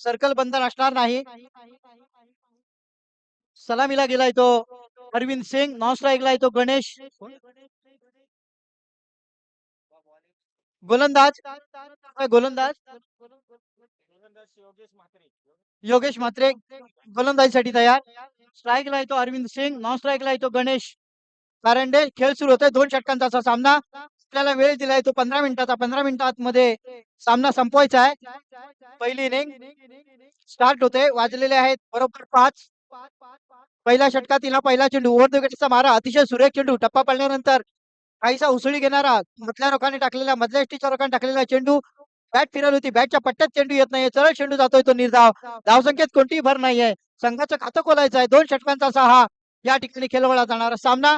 Circle बंधन असणार नाही. सलामीला गेलाय तो अरविंद सिंग नॉन स्ट्राईकला आहे तो गणेश. गोलंदाज. गोलंदाज योगेश म्हात्रे. गोलंदाजीसाठी तयार. स्ट्राईकला आहे तो अरविंद सिंग नॉन स्ट्राईकला आहे तो गणेश कारंडे खेळ सुरू होतोय. दोन षटकांचा असा सामना. आपल्याला वेळ दिलाय तो पंधरा मिनिटाचा पंधरा मिनिटात मध्ये सामना संपवायचा आहे. पहिली इनिंग स्टार्ट होते वाजलेले आहेत बरोबर पाच. पहिल्या षटकातील हा पहिला चेंडू ओव्हर द विकेटचा मारा अतिशय सुरेख चेंडू टप्पा पडल्यानंतर काहीसा उसळी घेणारा मधल्या रोखाने टाकलेला मधल्या एसटीच्या रोखाने टाकलेला चेंडू. बॅट फिरवली होती बॅटच्या पट्ट्यात चेंडू येत नाहीये सरळ चेंडू जातोय तो निर्धाव. धावसंख्येत कोणतीही भर नाहीये. संघाचं खातं खोलायचं आहे दोन षटकांचा असा हा या ठिकाणी खेळवला जाणारा सामना.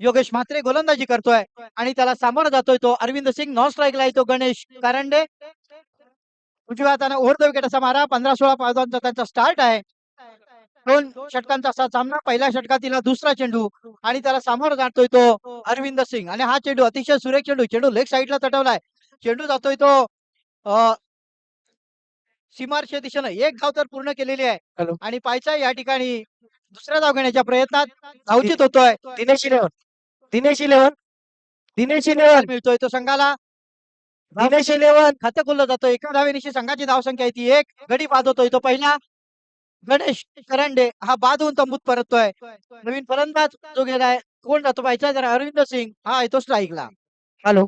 योगेश म्हात्रे गोलंदाजी करतोय आणि त्याला सामोरं जातोय तो. अरविंद सिंग नॉन स्ट्राईकला आहे तो गणेश कारंडे. उजव्या हाताने ओव्हर द विकेट असा मारा. पंधरा सोळा पावसांचा त्यांचा स्टार्ट आहे. दोन षटकांचा असा सामना. पहिल्या षटकातील दुसरा चेंडू आणि त्याला सामोरं जातोय तो अरविंद सिंग. आणि हा चेंडू अतिशय सुरेख चेंडू. चेंडू लेग साईडला तटवलाय चेंडू जातोय तो सीमारच्या दिशेनं. एक धाव तर पूर्ण केलेली आहे. आणि पायचा या ठिकाणी दुसऱ्या धाव घेण्याच्या प्रयत्नात धावचित होतोय. दिनेश दिनेश इलेवन दिनेश इलेवन मिळतोय तो संघाला? दिनेश इलेवन खातं खोललं जातं एका धावेनिशी संघाची धावसंख्या आहे ती एक. गडी बाद होतोय तो पहिला. गणेश करंडे हा बाद होऊन तंबूत परततोय. नवीन फलंदाज जो गेलाय कोण? जातो पाहिजे तर अरविंद सिंग. हा येतो स्ट्राईकला हॅलो.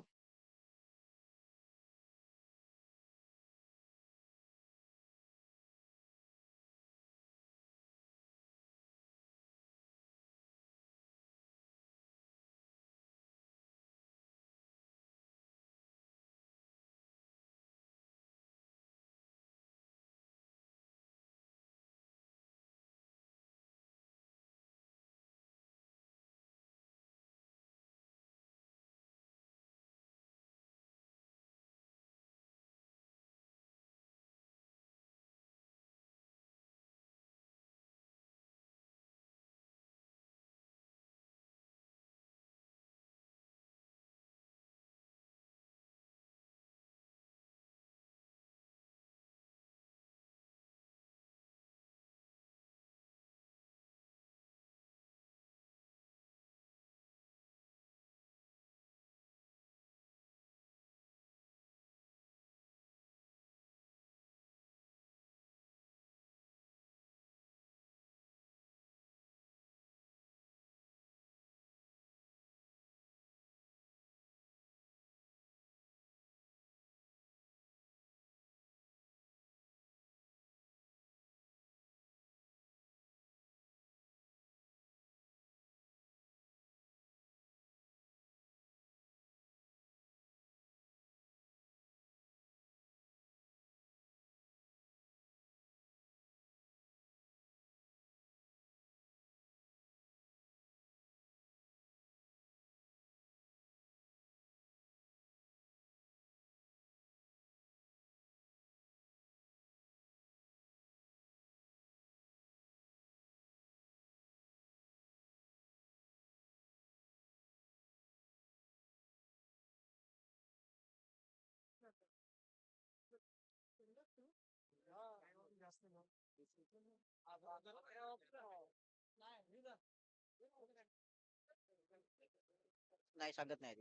नाही सांगत नाही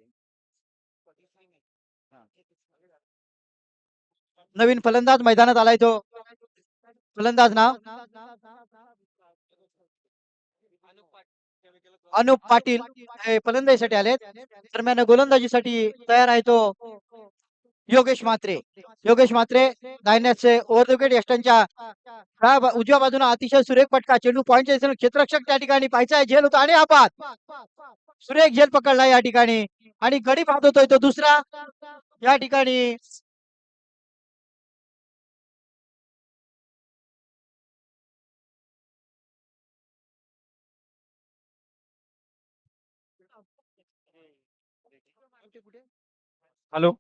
नवीन फलंदाज मैदानात आलाय तो. फलंदाज नाव? अनुप पाटील. हे फलंदाजीसाठी आलेत. दरम्यान गोलंदाजीसाठी तयार आहे तो. योगेश मात्रे योगेश म्हात्रे दाहिन्याचे ओव्हर द विकेट यष्टांच्या उजव्या बाजूने अतिशय सुरेख पटका चेंडू पॉईंट क्षेत्रक्षक क्षेत्ररक्षक त्या ठिकाणी पाहायचा झेल होता आणि आपात सुरेख झेल पकडला या ठिकाणी. आणि गडी पाहत होतोय तो दुसरा. या ठिकाणी हॅलो.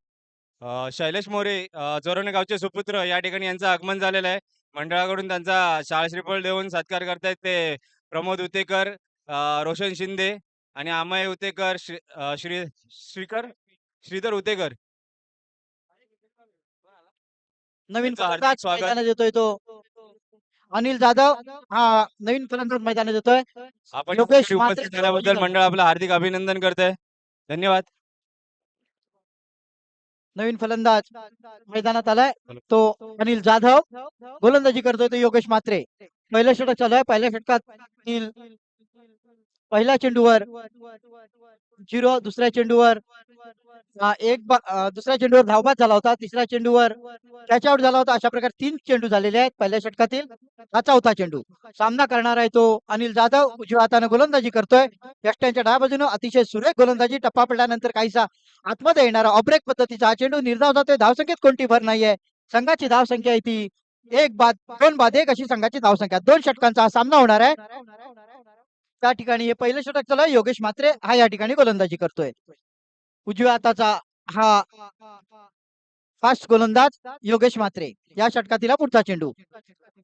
अ, शैलेश मोरे अ, जोरवणे गावचे सुपुत्र या ठिकाणी यांचं आगमन झालेलं आहे. मंडळाकडून त्यांचा शाळा श्रीफळ देऊन सत्कार करतायत ते प्रमोद उतेकर अ, रोशन शिंदे आणि अमय उतेकर श्री अ, श्री श्रीकर श्रीधर उतेकर. नवीन त्यांचं हार्दिक फलंदाज स्वागत. मैदानात येतोय तो. अनिल जाधव हा नवीन फलंदाज मैदानात येतोय. आपण योगेश उपस्थित झाल्याबद्दल. मंडळ आपलं हार्दिक अभिनंदन करतंय. धन्यवाद. नवीन फलंदाज मैदानात आलाय. तो अनिल जाधव. गोलंदाजी करतोय तो योगेश मात्रे. पहिल्या षटक चालू आहे. पहिल्या षटकात अनिल पहिल्या चेंडूवर झिरो दुसऱ्या चेंडूवर एक दुसऱ्या चेंडूवर धावबाद झाला होता. तिसऱ्या चेंडूवर कॅच आउट झाला होता. अशा प्रकारे तीन चेंडू झालेले आहेत पहिल्या षटकातील. हा चौथा चेंडू. सामना करणार आहे तो अनिल जाधव. उजव्या हाताने गोलंदाजी करतोय. यष्ट्यांच्या डाव्या बाजूने अतिशय सुरेख गोलंदाजी. टप्पा पडल्यानंतर काहीसा आतमध्ये येणारा ऑब्रेक पद्धतीचा हा चेंडू निर्धाव जातोय. धावसंख्येत कोणती भर नाहीये. संघाची धावसंख्या आहे ती एक बाद दोन बाद एक अशी संघाची धावसंख्या. दोन षटकांचा हा सामना होणार आहे. त्या ठिकाणी हे पहिलं षटक चालू आहे. योगेश मात्रे हा या ठिकाणी गोलंदाजी करतोय. उजव्या हाताचा हा फास्ट गोलंदाज योगेश म्हात्रे. या षटकातील पुढचा चेंडू.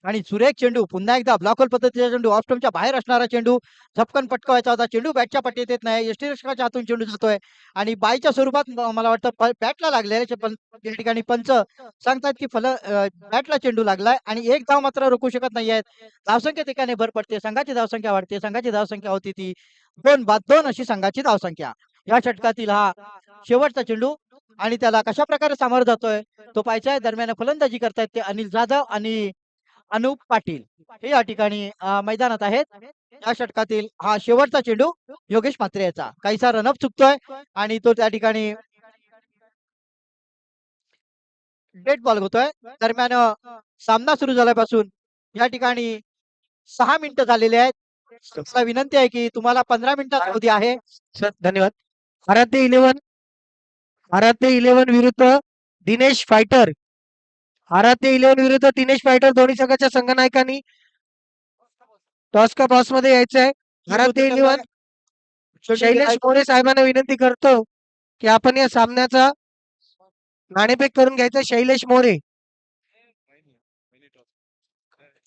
आणि सुरेख चेंडू पुन्हा एकदा ब्लॉकल पद्धतीचा चेंडू ऑफस्टमच्या बाहेर असणारा चेंडू झपकन पटकवायचा होता. चेंडू बॅटच्या पट्टीत येत नाही. यष्टीरक्षकाच्या हातून चेंडू जातोय आणि बाईच्या स्वरूपात मला वाटतं बॅटला लागलेले या ठिकाणी पंच सांगतात की फल बॅटला चेंडू लागलाय आणि एक धाव मात्र रोखू शकत नाही आहेत धावसंख्या ठिकाणी भर पडते. संघाची धावसंख्या वाढते. संघाची धावसंख्या होती ती दोन बाद दोन अशी संघाची धावसंख्या. या षटकातील हा शेवटचा चेंडू आणि त्याला कशा प्रकारे सामोरं जातोय तो पाहायचा आहे. दरम्यान फलंदाजी करतायत ते अनिल जाधव आणि अनुप पाटील हे या ठिकाणी मैदानात आहेत. या षटकातील हा शेवटचा चेंडू योगेश म्हात्रे याचा काहीसा रनअप चुकतोय आणि तो त्या ठिकाणी डेट बॉल होतोय. दरम्यान सामना सुरू झाल्यापासून या ठिकाणी सहा मिनिटं झालेली आहेत. मला विनंती आहे की तुम्हाला पंधरा मिनिटात अवधी आहे. सर धन्यवाद. आराध्य इलेव्हन आराध्य इलेव्हन विरुद्ध दिनेश फायटर आराध्य इलेव्हन विरुद्ध दिनेश फायटर दोन्ही संघाच्या संघनायकांनी टॉस का बॉसमध्ये यायचं आहे आराध्य इलेव्हन शैलेश मोरे साहेबांना विनंती करतो की आपण या सामन्याचा नाणेफेक करून घ्यायचा. शैलेश मोरे.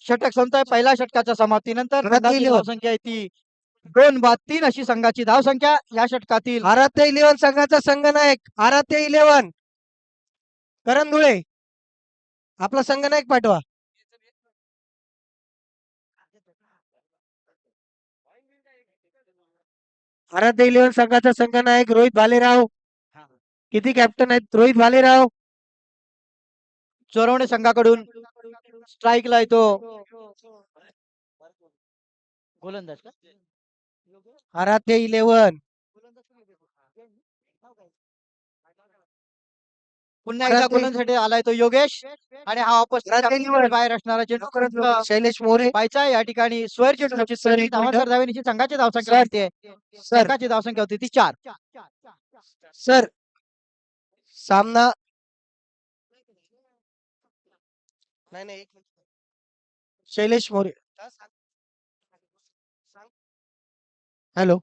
षटक संपतोय पहिल्या षटकाच्या समाप्तीनंतर. धावसंख्या आहे ती दोन बाद तीन अशी संघाची धावसंख्या या षटकातील. आराध्य इलेव्हन संघाचा संघनायक. आराध्य इलेव्हन. करण धुळे. आपला संघनायक पाठवा? आराध्य इलेव्हन संघाचा संघनायक रोहित भालेराव. किती कॅप्टन आहेत? रोहित भालेराव. चोरवणे संघाकडून स्ट्राईकला येतो. गोलंदाज का? आराध्य इलेव्हन. पुन्हा एकदा गोलंदाजीसाठी आलाय तो योगेश? आणि हा वापस. बाहेर असणारा चेंडू शैलेश मोरे. पाहायचा आहे या ठिकाणी. स्वर चेंडूची सर, एक मिनिटं. धावांवर धावेनीची संघाची धावसंख्या सर. सर. संघाची धावसंख्या होती ती चार. सर सामना नाही नाही एक मिनिट. शैलेश मोरे. हॅलो.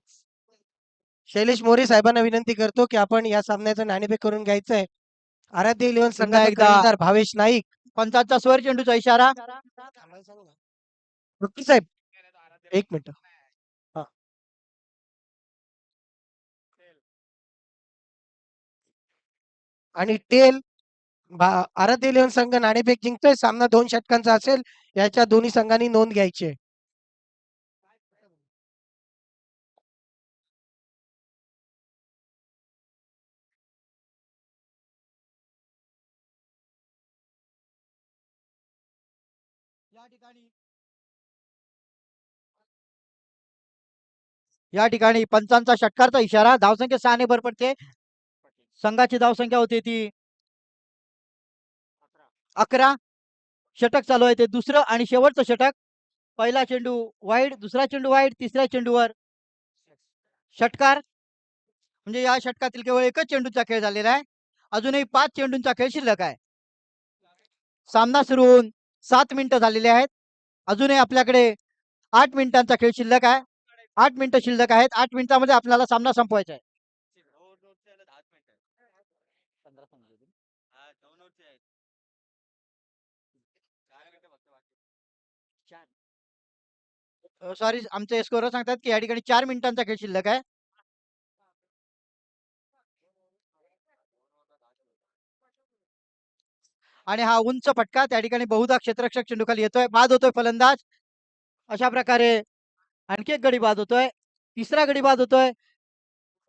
शैलेश मोरे साहेबांना विनंती करतो की आपण या सामन्याचं नाणेफेक करून घ्यायचं आहे आराध्य इलेव्हन संघाचा एकदा- भावेश नाईक पंचांचा स्वर चेंडूचा इशारा. डॉक्टर साहेब एक मिनिट. आणि टेल आराध्य इलेव्हन संघ नाणेफेक जिंकतोय. सामना दोन षटकांचा असेल. याच्या दोन्ही संघांनी नोंद घ्यायची आहे. या ठिकाणी? या ठिकाणी पंचांचा षटकारचा इशारा धावसंख्या सहाने भर पडते. संघाची धावसंख्या होती ती अकरा. षटक चालू आहे ते दुसरं आणि शेवटचं षटक. पहिला चेंडू वाईड दुसरा चेंडू वाईड तिसऱ्या चेंडूवर. षटकार म्हणजे या षटकातील केवळ एकच चेंडूचा खेळ झालेला आहे. अजूनही पाच चेंडूंचा खेळ शिल्लक आहे. सामना सुरू होऊन सात मिनिटं झालेली आहेत. अजूनही आपल्याकडे आठ मिनिटांचा खेळ शिल्लक आहे. आठ मिनिटं शिल्लक आहेत. आठ मिनिटांमध्ये आपल्याला सामना संपवायचा आहे. सॉरी आमचे स्कोर सांगतात की या ठिकाणी चार मिनिटांचा खेळ शिल्लक आहे. आणि हा उंच फटका त्या ठिकाणी बहुधा क्षेत्ररक्षक चेंडूखाली येतोय. बाद होतोय फलंदाज. अशा प्रकारे आणखी एक गडी बाद होतोय. तिसरा गडी बाद होतोय.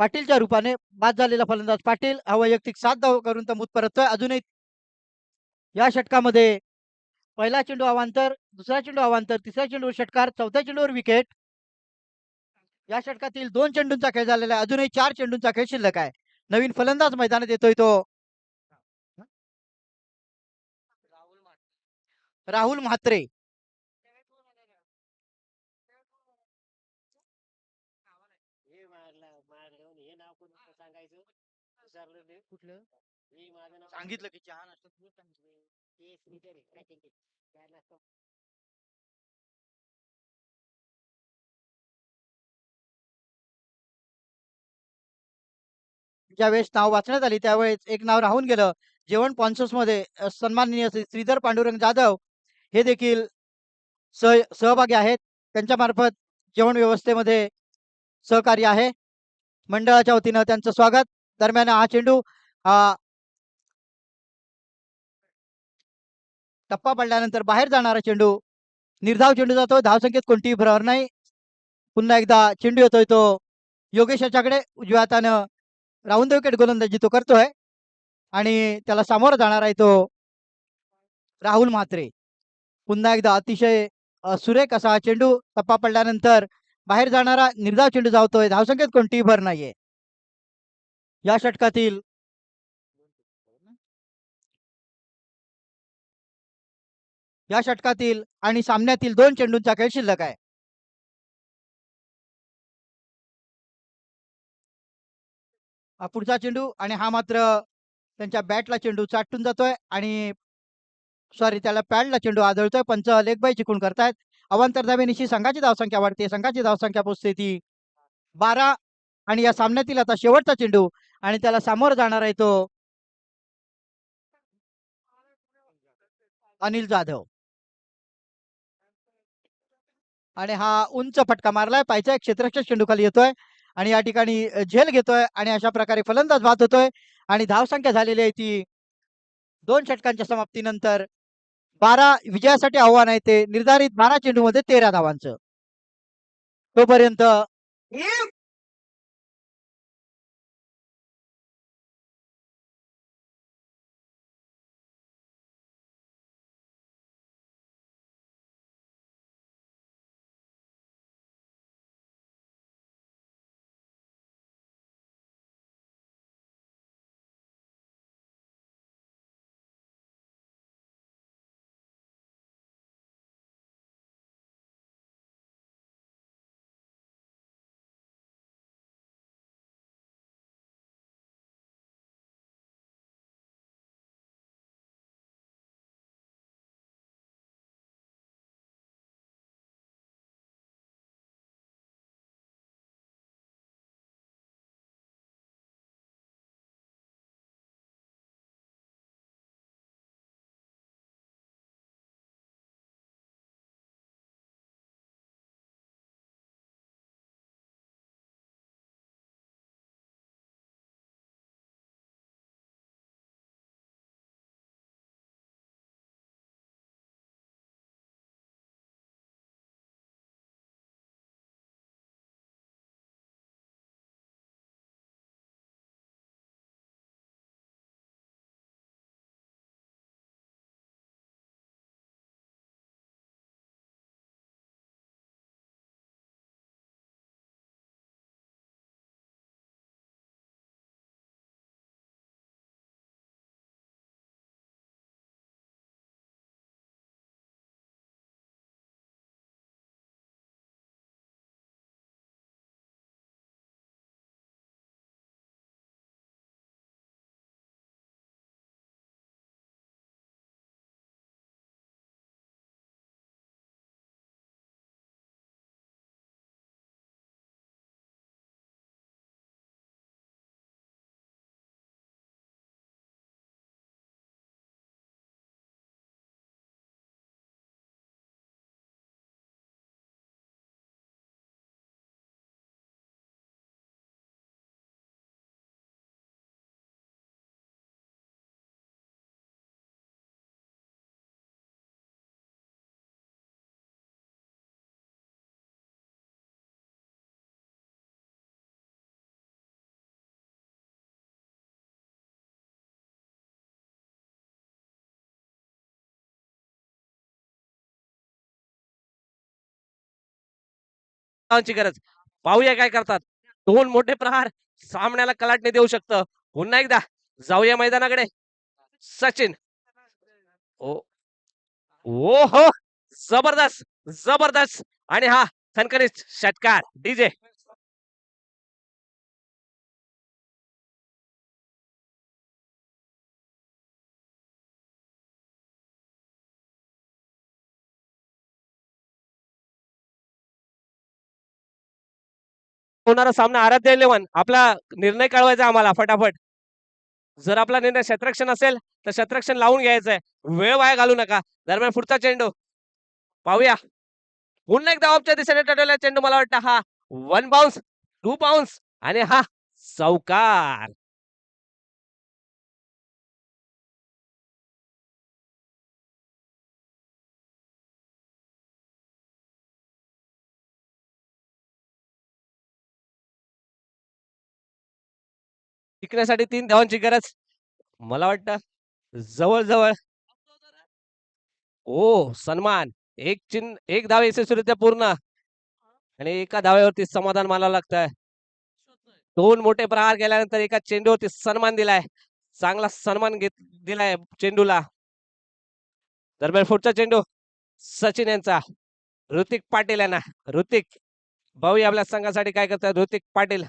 पाटीलच्या रूपाने बाद झालेला फलंदाज पाटील. हा वैयक्तिक सात धाव करून तमूत परततोय. अजूनही या षटकामध्ये पहिला चेंडू अवांतर दुसरा चेंडू अवांतर तिसऱ्या चेंडूवर षटकार चौथ्या चेंडूवर विकेट. या षटकातील दोन चेंडूंचा खेळ झालेला आहे. अजूनही चार चेंडूंचा खेळ शिल्लक आहे. नवीन फलंदाज मैदानात येतोय तो. राहुल म्हात्रे. सांगितलं की चहा नाश्ता. ज्यावेळेस नाव वाचण्यात आली त्यावेळेस एक नाव राहून गेलं. जेवण स्पॉन्सर्समध्ये सन्माननीय श्री श्रीधर पांडुरंग जाधव हे देखील सह सहभागी आहेत. त्यांच्यामार्फत जेवण व्यवस्थेमध्ये सहकार्य आहे. मंडळाच्या वतीनं त्यांचं स्वागत. दरम्यान हा चेंडू हा टप्पा पडल्यानंतर बाहेर जाणारा चेंडू निर्धाव चेंडू जातो धावसंख्येत कोणतीही भर नाही. पुन्हा एकदा चेंडू येतोय तो योगेश याच्याकडे उजव्या हातानं राऊंड विकेट गोलंदाजी तो करतोय. आणि त्याला सामोरं जाणार आहे तो राहुल म्हात्रे. पुन्हा एकदा अतिशय सुरेख असा हा चेंडू टप्पा पडल्यानंतर बाहेर जाणारा निर्धाव चेंडू धावतोय. धावसंख्येत कोणतीही भर नाहीये. या षटकातील या षटकातील आणि सामन्यातील दोन चेंडूंचा खेळ शिल्लक आहे. पुढचा चेंडू आणि हा मात्र त्यांच्या बॅटला चेंडू चाटून जातोय आणि सॉरी त्याला पॅडला चेंडू आदळतोय पंच लेग चिकून करतायत. अवांतर धावेनिशी संघाची धावसंख्या वाढते. संघाची धावसंख्या पोचते ती बारा आणि या सामन्यातील आता शेवटचा चेंडू आणि त्याला सामोर जाणार आहे तो अनिल जाधव. आणि हा उंच फटका मारलाय. पायचा एक क्षेत्ररक्षक चेंडू खाली येतोय आणि या ठिकाणी झेल घेतोय आणि अशा प्रकारे फलंदाज वाहत होतोय आणि धावसंख्या झालेली आहे ती दोन षटकांच्या समाप्तीनंतर. बारा विजयासाठी आव्हान आहे ते. निर्धारित बारा चेंडूमध्ये तेरा धावांचं. तोपर्यंत गरज. पाहूया काय करतात. दोन मोठे प्रहार सामन्याला कलाटणे देऊ शकतं. पुन्हा एकदा जाऊया मैदानाकडे. सचिन. ओ. ओ हो जबरदस्त. जबरदस्त. आणि हा खनखनीत षटकार. डीजे. होणारा सामना आराध्य इलेव्हन आपला निर्णय कळवायचा आम्हाला फटाफट. जर आपला निर्णय शत्रक्षण असेल तर शत्रक्षण लावून घ्यायचंय वेळ वाया घालू नका. दरम्यान पुढचा चेंडू. पाहूया. पुन्हा एकदा ऑफच्या दिशेने टटवला चेंडू मला वाटतं हा वन बाउन्स टू बाउन्स आणि हा चौकार टिकण्यासाठी तीन धावांची गरज. मला वाटतं जवळजवळ ओ सन्मान. एक चिन्ह एक धाव यशस्वीरित्या पूर्ण. आणि एका धाव्यावरती समाधान मानावं लागतंय. दोन मोठे प्रहार केल्यानंतर एका चेंडूवरती सन्मान दिलाय. चांगला सन्मान घेत दिलाय चेंडूला. दरम्यान पुढचा चेंडू सचिन यांचा. ऋतिक पाटील यांना. ऋतिक भाऊ आपल्या संघासाठी काय करतात? ऋतिक पाटील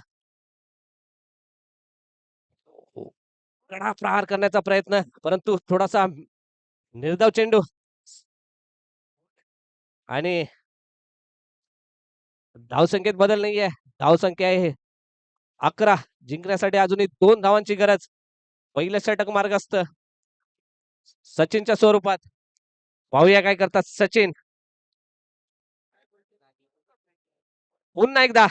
कडा प्रहार करण्याचा प्रयत्न परंतु थोडासा निर्धाव चेंडू. आणि धावसंख्येत बदल नाहीये. धावसंख्या आहे अकरा. जिंकण्यासाठी अजूनही दोन धावांची गरज. पहिलं षटक मार्ग असत. सचिनच्या स्वरूपात. पाहूया काय करतात सचिन. पुन्हा एकदा.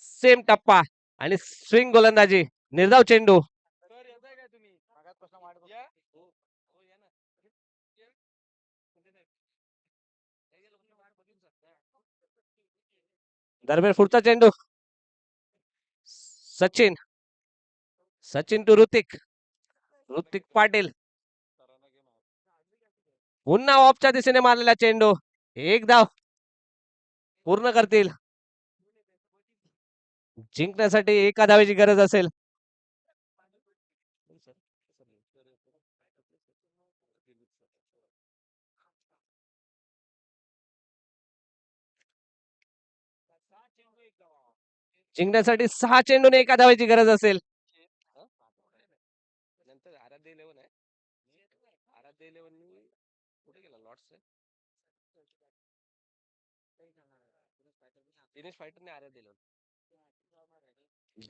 सेम टप्पा आणि स्विंग गोलंदाजी. निर्धाव चेंडू. दरम्यान पुढचा चेंडू. सचिन. सचिन टू ऋतिक ऋतिक पाटील. पुन्हा ऑफच्या दिशेने मारलेला चेंडू. एक धाव. पूर्ण करतील. जिंकण्यासाठी एका धावेची गरज असेल. जिंकण्यासाठी सहा चेंडूने एका धावेची गरज असेल.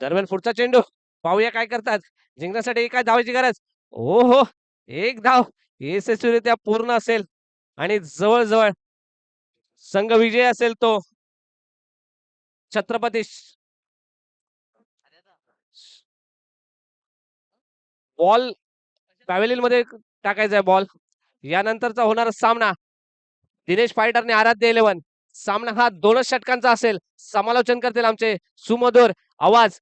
दरम्यान पुढचा चेंडू. पाहूया काय करतात. जिंकण्यासाठी एका धावेची गरज. हो हो एक धाव. यशस्वीरित्या पूर्ण असेल. आणि जवळजवळ संघ विजय असेल तो. छत्रपती बॉल पॅवेलिनमध्ये टाकायचा आहे बॉल. यानंतरचा होणारा सामना. दिनेश फायटरने आराध्य इलेव्हन. सामना हा दोनच षटकांचा असेल. समालोचन करतील आमचे सुमधुर आवाज.